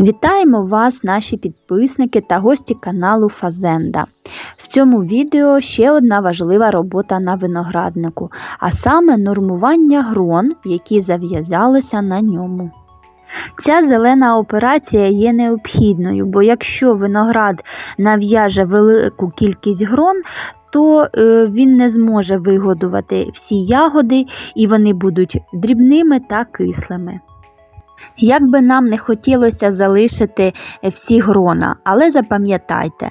Вітаємо вас, наші підписники та гості каналу Фазенда. В цьому відео ще одна важлива робота на винограднику, а саме нормування грон, які зав'язалися на ньому. Ця зелена операція є необхідною, бо якщо виноград нав'яже велику кількість грон, то е, він не зможе вигодувати всі ягоди і вони будуть дрібними та кислими. Як би нам не хотілося залишити всі грона, але запам'ятайте,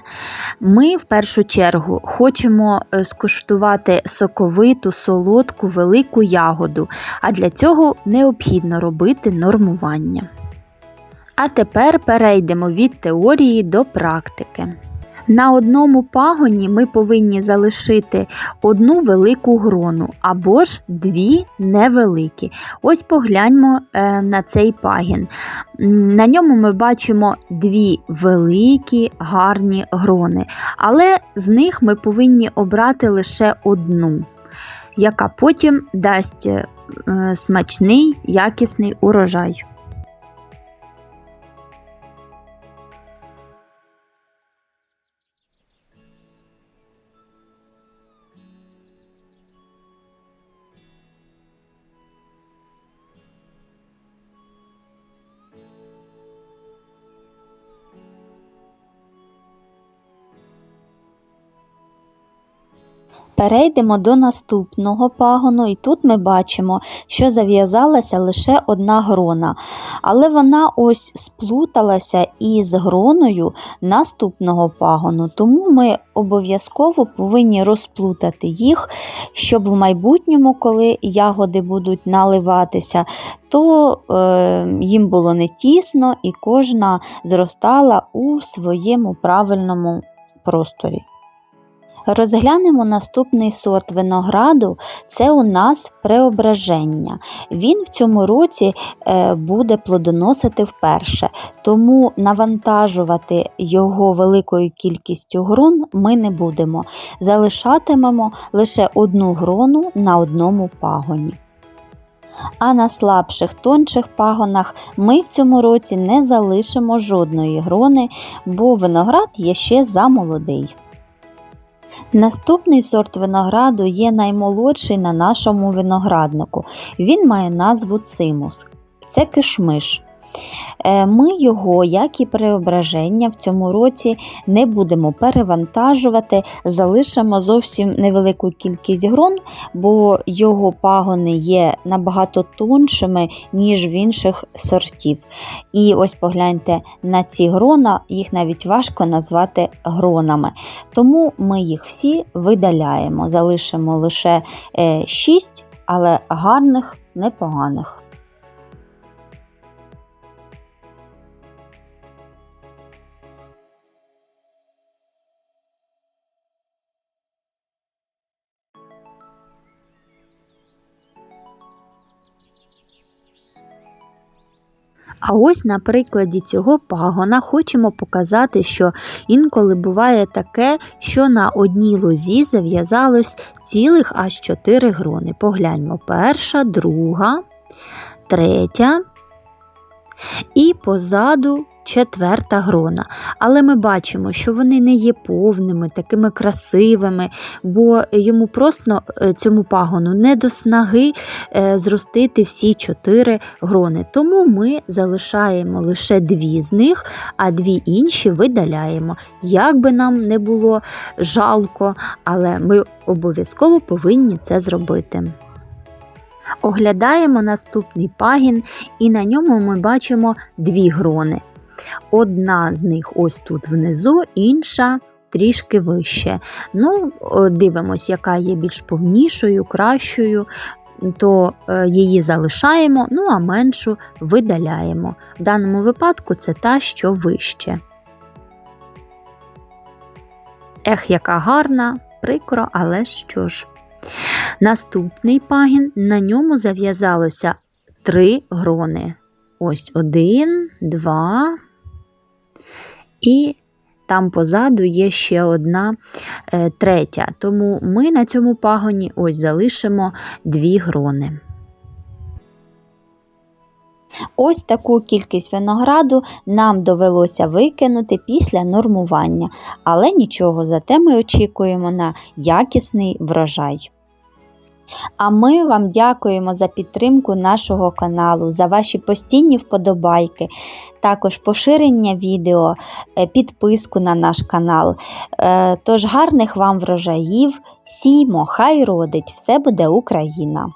ми в першу чергу хочемо е, скуштувати соковиту, солодку, велику ягоду, а для цього необхідно робити нормування. А тепер перейдемо від теорії до практики. На одному пагоні ми повинні залишити одну велику грону або ж дві невеликі. Ось погляньмо е, на цей пагін. На ньому ми бачимо дві великі гарні грони, але з них ми повинні обрати лише одну, яка потім дасть е, смачний, якісний урожай. Перейдемо до наступного пагону, і тут ми бачимо, що зав'язалася лише одна грона, але вона ось сплуталася із гроною наступного пагону, тому ми обов'язково повинні розплутати їх, щоб в майбутньому, коли ягоди будуть наливатися, то е, їм було не тісно і кожна зростала у своєму правильному просторі. Розглянемо наступний сорт винограду це у нас преображення. Він в цьому році е, буде плодоносити вперше, тому навантажувати його великою кількістю грон ми не будемо. Залишатимемо лише одну грону на одному пагоні. А на слабших тонших пагонах ми в цьому році не залишимо жодної грони, бо виноград є ще замолодий. Наступний сорт винограду є наймолодший на нашому винограднику. Він має назву цимус. Це кишмиш. Е, ми його, як і преображення, в цьому році не будемо перевантажувати, залишимо зовсім невелику кількість грон, бо його пагони є набагато тоншими, ніж в інших сортів. І ось погляньте на ці грона, їх навіть важко назвати гронами. Тому ми їх всі видаляємо, залишимо лише 6, е, але гарних, непоганих. А ось на прикладі цього пагона хочемо показати, що інколи буває таке, що на одній лозі зав'язалось цілих аж чотири грони. Погляньмо, перша, друга, третя і позаду четверта грона. Але ми бачимо, що вони не є повними, такими красивими, бо йому просто е, цьому пагону не до снаги е, зростити всі чотири грони. Тому ми залишаємо лише дві з них, а дві інші видаляємо. Як би нам не було жалко, але ми обов'язково повинні це зробити. Оглядаємо наступний пагін, і на ньому ми бачимо дві грони. Одна з них ось тут внизу, інша трішки вище. Ну, Дивимось, яка є більш повнішою, кращою, то е, її залишаємо, ну а меншу видаляємо. В даному випадку це та, що вище. Ех, яка гарна, прикро, але що ж. Наступний пагін, на ньому зав'язалося три грони. Ось один, два, і там позаду є ще одна е, третя. Тому ми на цьому пагоні ось залишимо дві грони. Ось таку кількість винограду нам довелося викинути після нормування, але нічого, зате ми очікуємо на якісний врожай. А ми вам дякуємо за підтримку нашого каналу, за ваші постійні вподобайки, також поширення відео, е, підписку на наш канал. Е, Тож гарних вам врожаїв, сіймо, хай родить, все буде Україна!